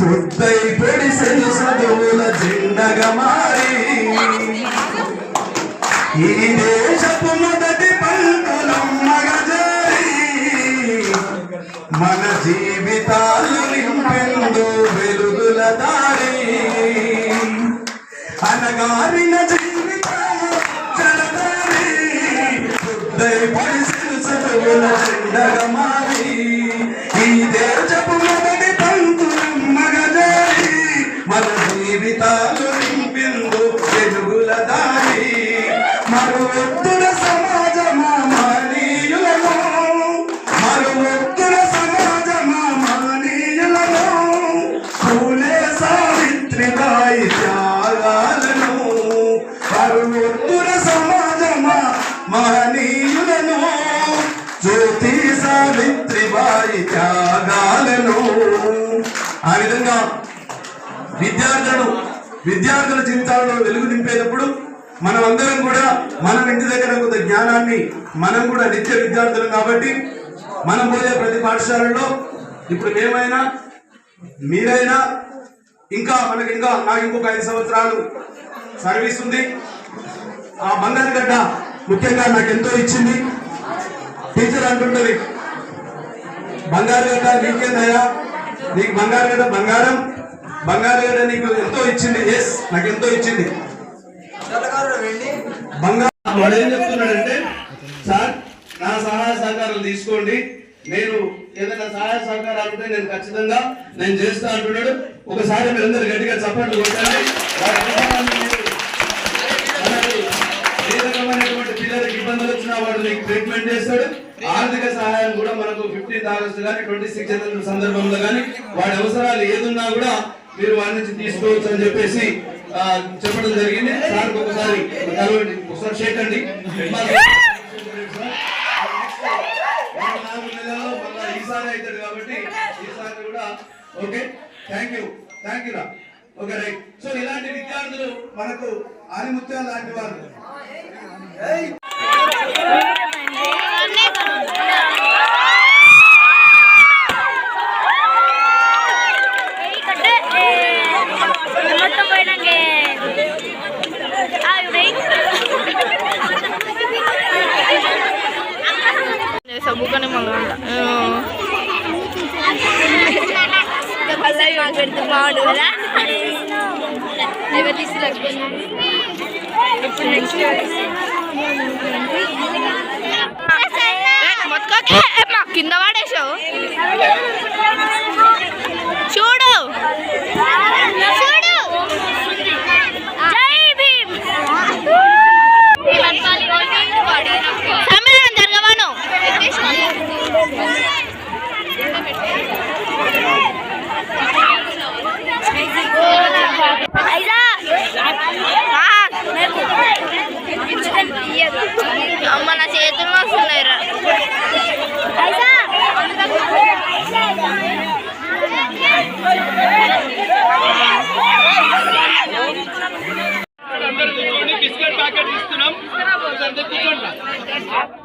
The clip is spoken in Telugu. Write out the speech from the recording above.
పొద్దై పొడిసెను చదువుల జెండగా మారి. ఈ దేశపు మొదటి పంతులమ్మగా జారి మన జీవితాలు నింపెందు వెలుగుల దారి. అనగారిన జీవితాలు జలదారి బుద్ధై చదువుల జెండగా మారి. ఈ దేశపు జీవితాలు నింపిందు వెలుగుల దారి. మరువెత్తున సమాజమా మానీయులను. మరువెత్తున సమాజమా మానీయులను. పూలే సావిత్రిబాయి త్యాగాలను. మరువెత్తున సమాజమా మహనీయులను జ్యోతి సావిత్రిబాయి త్యాగాలను. ఆ విధంగా విద్యార్థులను విద్యార్థుల జీవితాల్లో వెలుగు నింపేటప్పుడు మనం అందరం కూడా మనం ఇంటి దగ్గర కొంత జ్ఞానాన్ని మనం కూడా నిత్య విద్యార్థులం కాబట్టి మనం పోయే ప్రతి పాఠశాలలో ఇప్పుడు మేమైనా మీరైనా ఇంకా మనకి ఇంకా నాకు ఇంకొక ఐదు సంవత్సరాలు సర్వీస్ ఉంది. ఆ బంగారు గడ్డ ముఖ్యంగా నాకు ఎంతో ఇచ్చింది. టీచర్ అంటుంటది బంగారు గడ్డ నీకేందయ్యా? నీకు బంగారు గడ్డ బంగారం బంగారు గడ్డ నీకు ఎంతో ఇచ్చింది. ఎస్ నాకు ఎంతో ఇచ్చింది. బంగారు వాడు. ఏం చెప్తున్నాడంటే సార్ నా సహాయ సహకారాలు తీసుకోండి. నేను ఏదైనా సహాయ సహకారాలు ఉంటే నేను ఖచ్చితంగా నేను చేస్తా అంటున్నాడు. ఒకసారి మీరందరూ గట్టిగా చప్పట్లు కొట్టండి. ఏ రకమైనటువంటి పిల్లలకి ఇబ్బందులు వచ్చినా వాడు నీకు ట్రీట్మెంట్ చేస్తాడు. ఆర్థిక సహాయం కూడా మనకు ఫిఫ్టీన్త్ ఆగస్ట్ కానీ ట్వంటీ సిక్స్ సందర్భంలో కానీ వాడి అవసరాలు ఏదున్నా కూడా మీరు వారి నుంచి తీసుకోవచ్చు అని చెప్పేసి చెప్పడం జరిగింది. సార్ ఒకసారి కలవండి. ఒకసారి చేయకండి నాలుగు ఈసారి అవుతాడు కాబట్టి ఈసారి కూడా okay. Thank you thank you రా. Okay right. సో ఇలాంటి విద్యార్థులు మనకు ఆదిముత్యాలు లాంటి వారు సబ్బుకనే మళ్ళా. పెడితే బాగుండు కదా ఎవరు తీసుకురా ఇప్పుడు నెక్స్ట్ Yes, sir.